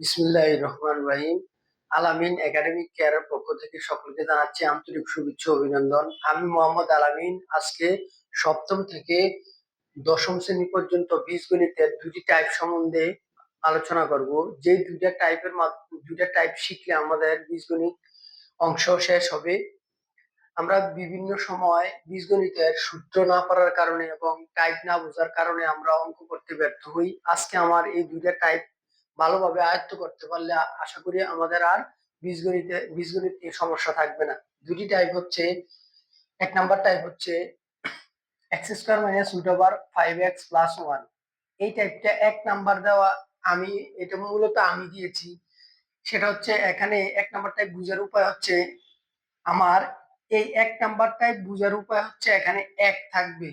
বিসমুল্লাহ রহমান রহিম। আলামিন একাডেমিক কেয়ারের পক্ষ থেকে সকলকে জানাচ্ছি আন্তরিক শুভেচ্ছা অভিনন্দন। আমি মোহাম্মদ আলামিন। আজকে সপ্তম থেকে দশম শ্রেণি পর্যন্ত বীজগণিতের দুটি টাইপ সম্বন্ধে আলোচনা করব। যে দুইটা টাইপের দুইটা টাইপ শিখলে আমাদের বীজগণিত অংশ শেষ হবে। আমরা বিভিন্ন সময় বীজগণিতের সূত্র না পড়ার কারণে এবং টাইপ না বোঝার কারণে আমরা অঙ্ক করতে ব্যর্থ হই। আজকে আমার এই দুইটা টাইপ ভালোভাবে আয়ত্ত করতে পারলে আশা করি আমাদের আর বীজগণিতে, বীজগণিত নিয়ে সমস্যা থাকবে না। দুটি টাইপ হচ্ছে, এক নাম্বার টাইপ হচ্ছে x square minus root over five x plus one এই টাইপটা এক নাম্বার দেওয়া আমি, এটা মূলত আমি দিয়েছি। সেটা হচ্ছে এখানে এক নাম্বার টাইপ বুঝার উপায় হচ্ছে, আমার এই এক নাম্বার টাইপ বুঝার উপায় হচ্ছে এখানে এক থাকবে।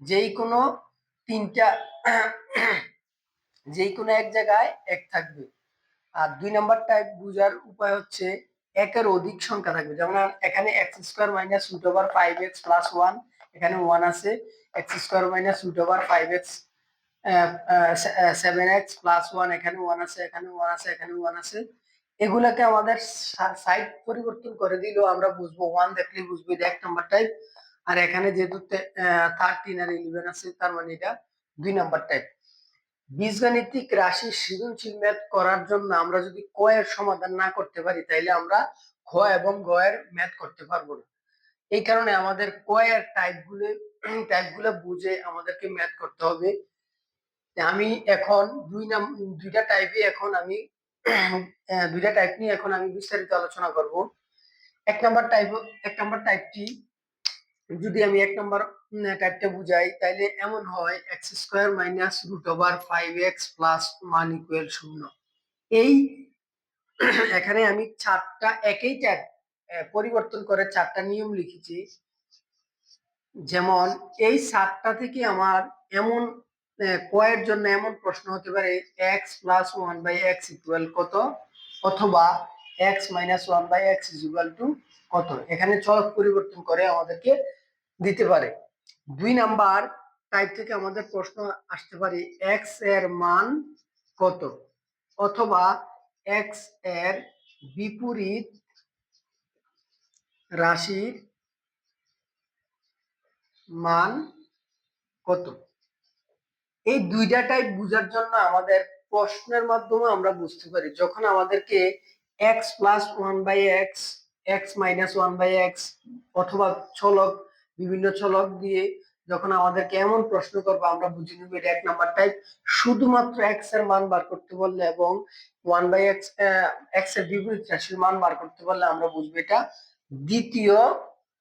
যেই কোনো তিনটা যে কোনো এক জায়গায় এক থাকবে। আর দুই নাম্বার টাইপ বুঝার উপায় হচ্ছে একের অধিক সংখ্যা থাকবে। যেমন এখানে x square minus root over five x plus one এখানে ওয়ান আছে। X square minus root over five x seven x plus one এখানে ওয়ান আছে, এখানে ওয়ান আছে, এখানে ওয়ান আছে। এগুলাকে আমাদের সাইড পরিবর্তন করে দিলেও আমরা বুঝব। ওয়ান দেখলে বুঝব এটা এক নাম্বার টাইপ আর এখানে যেহেতু থার্টিন আর ইলেভেন আছে, তার মানে এটা দুই নাম্বার টাইপ বীজগাণিতিক রাশি সৃজনশীল ম্যাথ করার জন্য আমরা যদি ক এর সমাধান না করতে পারি, তাইলে আমরা খ এবং গ এর ম্যাথ করতে পারব না। এই কারণে আমাদের ক এর টাইপগুলো টাইপগুলো বুঝে আমাদেরকে ম্যাথ করতে হবে। আমি এখন দুই নাম, দুইটা টাইপে এখন আমি, দুইটা টাইপ নিয়ে এখন আমি বিস্তারিত আলোচনা করব। এক নাম্বার টাইপ এক নাম্বার টাইপটি যদি আমি এক নম্বর টাইপটা বুঝাই, তাইলে এমন হয় x square minus root over five x plus one equal শূন্য। এই এখানে আমি চারটা, একই ট্যাগ পরিবর্তন করে চারটা নিয়ম লিখেছি। যেমন, এই চারটা থেকে আমার এমন কয়ের জন্য এমন প্রশ্ন হতে পারে x plus one by x equal কত? অথবা x minus one by x equal to কত? এখানে চলক পরিবর্তন করে আমাদেরকে দিতে পারে। দুই নাম্বার টাইপ থেকে আমাদের প্রশ্ন আসতে পারে এক্সের মান কত? অথবা এক্সের বিপরীত রাশির মান কত? এই দুইটা টাইপ বুঝার জন্য আমাদের প্রশ্নের মাধ্যমে আমরা বুঝতে পারি। যখন আমাদেরকে x plus one by x x minus one by x অথবা ছলক বিভিন্ন ছলক দিয়ে যখন আমাদেরকে এমন প্রশ্ন করব, আমরা বুঝে নিব এটা এক নাম্বার টাইপ শুধুমাত্র এক্সের মান বার করতে বললে এবং ওয়ান বাই এক্স এক্সের বিপরীত রাশির মান বার করতে পারলে আমরা বুঝব এটা দ্বিতীয়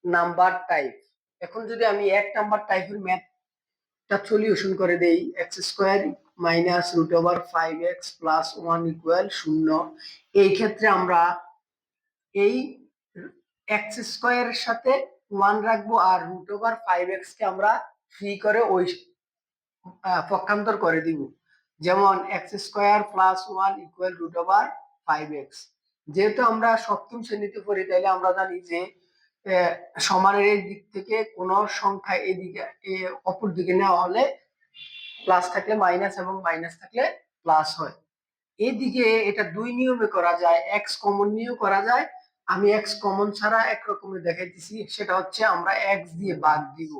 নাম্বার টাইপ এখন যদি আমি এক নাম্বার টাইপের ম্যাথটা সলিউশন করে দেই x square minus root over five x plus one equal শূন্য, এই ক্ষেত্রে আমরা এই এক্স স্কোয়ারের সাথে ওয়ান রাখব আর রুট ওভার ফাইভ এক্স কে আমরা ফ্রি করে ওই পক্ষান্তর করে দিব। যেমন x square plus one equal root over five x যেহেতু আমরা সপ্তম শ্রেণীতে পড়ি তাহলে আমরা জানি যে সমানের এই দিক থেকে কোন সংখ্যা এদিকে অপর দিকে নেওয়া হলে প্লাস থাকলে মাইনাস এবং মাইনাস থাকলে প্লাস হয়। এদিকে এটা দুই নিয়মে করা যায় এক্স কমন নিয়েও করা যায় আমি এক্স কমন ছাড়া একরকমের দেখাইতেছি, সেটা হচ্ছে আমরা এক্স দিয়ে বাদ দিব।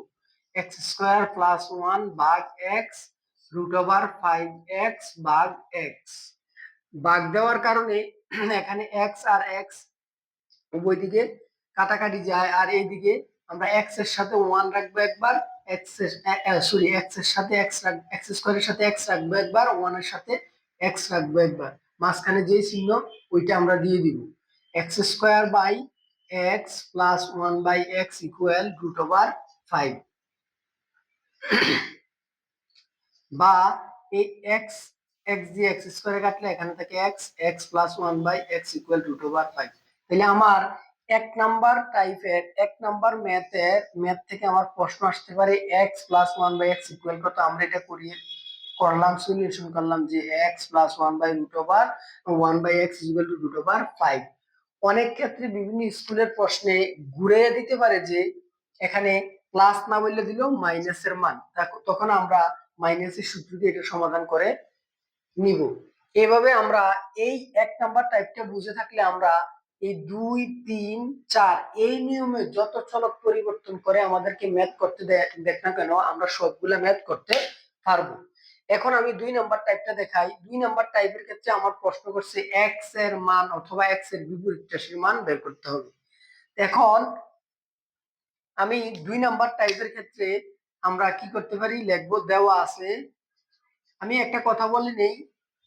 এক্স স্কোয়ার প্লাস ওয়ান বাঘ x root over five x বাঘ এক্স বাঘ দেওয়ার কারণে এখানে এক্স আর এক্স উভয় দিকে কাটাকাটি যায়, আর এইদিকে আমরা এক্সের সাথে ওয়ান রাখব একবার এক্স সরি এক্সের সাথে এক্স এক্স স্কোয়ারের সাথে এক্স রাখব একবার ওয়ানের সাথে এক্স রাখব একবার। মাঝখানে যে চিহ্ন, ওইটা আমরা দিয়ে দিব। X square by x plus one by x equal root over five বা এই এক্স এক্স দিয়ে এক্স স্কোয়ারে কাটলে এখানে থেকে x x plus one by x equal root over five তাহলে আমার এক নাম্বার টাইপের এক নাম্বার ম্যাথের ম্যাথ থেকে আমার প্রশ্ন আসতে পারে x plus one by x equal কত? আমরা এটা করিয়ে করলাম সলিউশন করলাম যে x plus one by root over one by x equal to root over five অনেক ক্ষেত্রে বিভিন্ন স্কুলের প্রশ্নে ঘুরে দিতে পারে যে, এখানে প্লাস না বললে দিল মাইনাসের মান। তখন আমরা মাইনাসের সূত্র দিয়ে এটা সমাধান করে নিব। এভাবে আমরা এই এক নাম্বার টাইপটা বুঝে থাকলে আমরা এই দুই, তিন, চার এই নিয়মে যত চলক পরিবর্তন করে আমাদেরকে ম্যাথ করতে দেখ না কেন, আমরা সবগুলা ম্যাথ করতে পারব। এখন আমি দুই নাম্বার টাইপটা দেখাই। দুই নাম্বার টাইপের ক্ষেত্রে আমার প্রশ্ন করছে এক্সের মান অথবা এক্সের বিপরীত রাশির মান বের করতে হবে। এখন আমি দুই নাম্বার টাইপের ক্ষেত্রে আমরা কি করতে পারি? লিখব, দেওয়া আছে। আমি একটা কথা বলে নেই।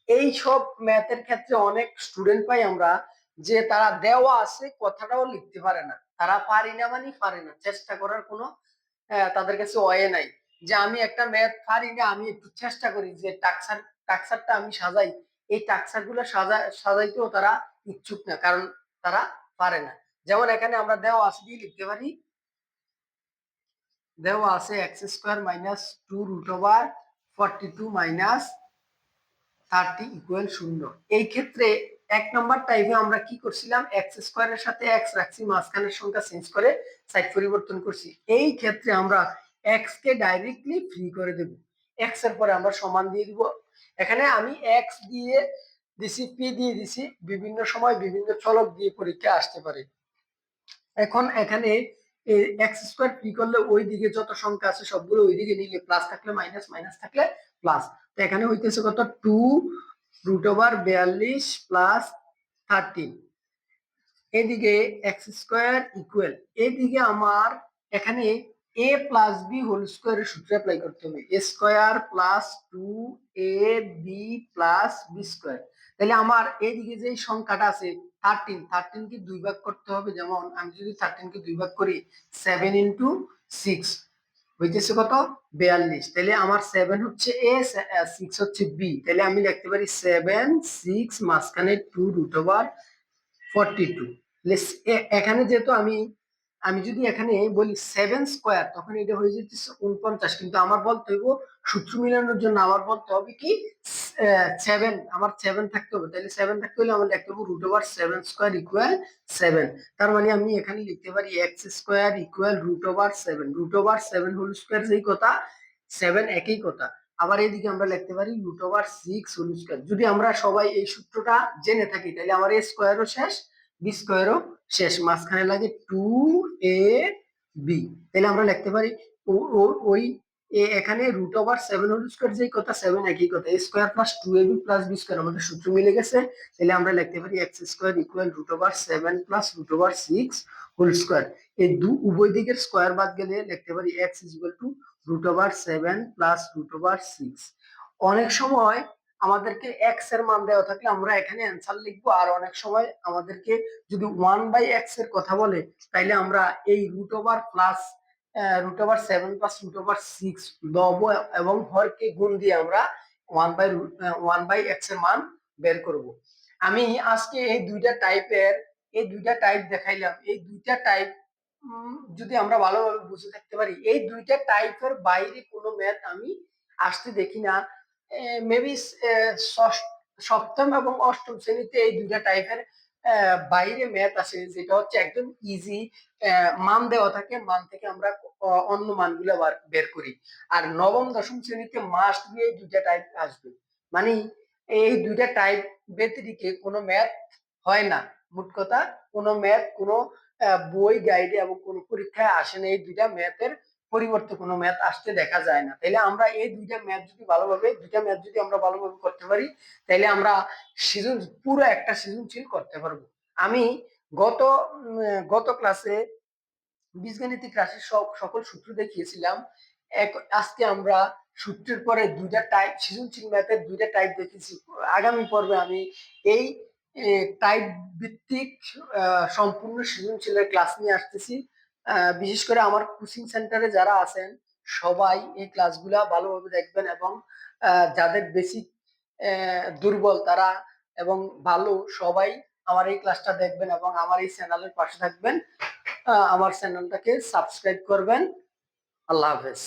এই সব ম্যাথের ক্ষেত্রে অনেক স্টুডেন্ট পাই আমরা যে তারা দেওয়া আছে, কথাটাও লিখতে পারে না। তারা পারি না মানে পারে না। চেষ্টা করার কোনো তাদের কাছে অয়ে নাই। যে আমি একটা ম্যাথ পারি না, আমি একটু চেষ্টা করি যে টাকসার টাকসারটা আমি সাজাই। এই টাকসারগুলো সাজা, সাজাইতেও তারা ইচ্ছুক না, কারণ তারা পারে না। যেমন এখানে আমরা দেওয়া আছে দিয়ে লিখতে পারি? দেওয়া আছে x square minus two root over forty two minus thirty equal শূন্য। এই ক্ষেত্রে এক নম্বর টাইপে আমরা কি করছিলাম? এক্স স্কোয়ারের সাথে এক্স রাখছি, মাঝখানের সংখ্যা চেঞ্জ করে সাইড পরিবর্তন করছি। এই ক্ষেত্রে আমরা এক্স কে ডাইরেক্টলি ফ্রি করে দেব। এক্সের পরে আমরা সমান দিয়ে দিব। এখানে আমি এক্স দিয়ে দিছি পি দিয়ে দিছি, বিভিন্ন সময় বিভিন্ন চলক দিয়ে পরীক্ষা আসতে পারে। এখন এখানে এক্স স্কোয়ার ফ্রি করলে ওই দিকে যত সংখ্যা আছে সবগুলো ওই দিকে নিলে প্লাস থাকলে মাইনাস মাইনাস থাকলে প্লাস তো এখানে হইতেছে কত? টু রুট ওভার বিয়াল্লিশ প্লাস থার্টিন এদিকে এক্স স্কোয়ার ইকুয়াল এদিকে আমার এখানে এ প্লাস বি হোল স্কোয়ারের সূত্র অ্যাপ্লাই করতে হবে। A square plus two a b plus b square তাহলে আমার এদিকে যে সংখ্যাটা আছে থার্টিন থার্টিন কে দুই ভাগ করতে হবে। যেমন আমি যদি থার্টিন কে দুই ভাগ করি সেভেন ইন্টু সিক্স হইতেছে কত? বিয়াল্লিশ। তাহলে আমার সেভেন হচ্ছে এ সিক্স হচ্ছে বি তাহলে আমি লিখতে পারি সেভেন সিক্স মাঝখানে two root over forty two এখানে যেহেতু আমি আমি যদি এখানে বলি সেভেন স্কোয়ার তখন এটা হয়ে যেতে উনপঞ্চাশ কিন্তু আমার বলতে হইব সূত্র মিলানোর জন্য আমার বলতে হবে কি সেভেন আমার সেভেন থাকতে হবে। তাহলে সেভেন থাকতে হলে আমার লিখতে হবে root over seven square equal seven তার মানে আমি এখানে লিখতে পারি x square equal root over seven root over seven whole square যেই কথা সেভেন একই কথা। আবার এইদিকে আমরা লিখতে পারি root over six whole square যদি আমরা সবাই এই সূত্রটা জেনে থাকি তাহলে আমার এ স্কোয়ারও শেষ বি স্কোয়ারও শেষ, মাঝখানে লাগে টু এ বি তাহলে আমরা লিখতে পারি ওই এ- এখানে root over seven whole square যেই কথা সেভেন একই কথা square plus two a b plus b square আমাদের সূত্র মিলে গেছে। তাহলে আমরা লিখতে পারি x square equal root over seven plus root over six whole square এই দু, উভয় দিকের স্কোয়ার বাদ গেলে লিখতে পারি x is equal to root over seven plus root over six অনেক সময় আমাদেরকে এক্সের মান দেওয়া থাকলে আমরা এখানে অ্যান্সার লিখব। আর অনেক সময় আমাদেরকে যদি ওয়ান বাই এক্সের কথা বলে, তাইলে আমরা এই root over plus root over seven plus root over six লব এবং হরকে গুণ দিয়ে আমরা ওয়ান বাই ওয়ান বাই এক্সের মান বের করব। আমি আজকে এই দুইটা টাইপের এই দুইটা টাইপ দেখাইলাম। এই দুইটা টাইপ যদি আমরা ভালোভাবে বুঝে থাকতে পারি, এই দুইটা টাইপের বাইরে কোনো ম্যাথ আমি আসতে দেখি না। মেবি সপ্তম এবং অষ্টম শ্রেণীতে এই দুইটা টাইপের বাইরে ম্যাথ আসে যেটা হচ্ছে একদম ইজি মান দেওয়া থাকে, মান থেকে আমরা অন্য মানগুলো বার- করি। আর নবম, দশম শ্রেণীতে মাস্ট দিয়ে দুইটা টাইপ আসবে। মানে এই দুইটা টাইপ ব্যতিরিকে কোনো ম্যাথ হয় না। মোট কথা কোনো ম্যাথ কোনো বই গাইডে এবং কোনো পরীক্ষায় আসে না এই দুইটা ম্যাথের পরিবর্তে কোনো ম্যাথ আসতে দেখা যায় না। তাইলে আমরা এই দুইটা ম্যাথ যদি ভালোভাবে দুইটা ম্যাথ যদি আমরা ভালোভাবে করতে পারি, তাইলে আমরা সৃজন পুরো একটা সৃজনশীল করতে পারব। আমি গত গত ক্লাসে বীজগণিতিক রাশির সকল সূত্র দেখিয়েছিলাম। এক আজকে আমরা সূত্রের পরে দুইটা টাইপ সৃজনশীল ম্যাথের দুইটা টাইপ দেখেছি। আগামী পর্বে আমি এই টাইপ ভিত্তিক সম্পূর্ণ সৃজনশীলের ক্লাস নিয়ে আসতেছি। বিশেষ করে আমার কোচিং সেন্টারে যারা আছেন, সবাই এই ক্লাসগুলা ভালোভাবে দেখবেন এবং যাদের বেসিক দুর্বল তারা এবং ভালো সবাই আমার এই ক্লাসটা দেখবেন এবং আমার এই চ্যানেলের পাশে থাকবেন। আমার চ্যানেলটাকে সাবস্ক্রাইব করবেন। আল্লাহ হাফেজ।